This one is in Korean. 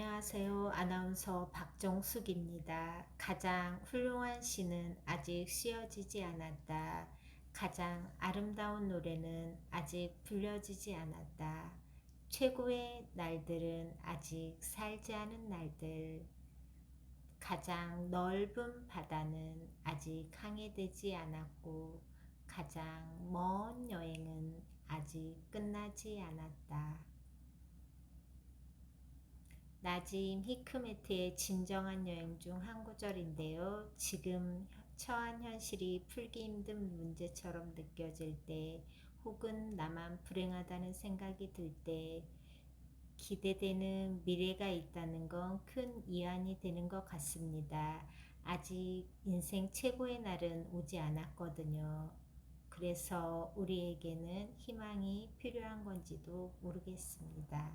안녕하세요. 아나운서 박정숙입니다. 가장 훌륭한 시는 아직 쓰여지지 않았다. 가장 아름다운 노래는 아직 불려지지 않았다. 최고의 날들은 아직 살지 않은 날들. 가장 넓은 바다는 아직 항해되지 않았고, 가장 먼 여행은 아직 끝나지 않았다. 나짐 히크메트의 진정한 여행 중 한 구절인데요. 지금 처한 현실이 풀기 힘든 문제처럼 느껴질 때, 혹은 나만 불행하다는 생각이 들 때, 기대되는 미래가 있다는 건큰 위안이 되는 것 같습니다. 아직 인생 최고의 날은 오지 않았거든요. 그래서 우리에게는 희망이 필요한 건지도 모르겠습니다.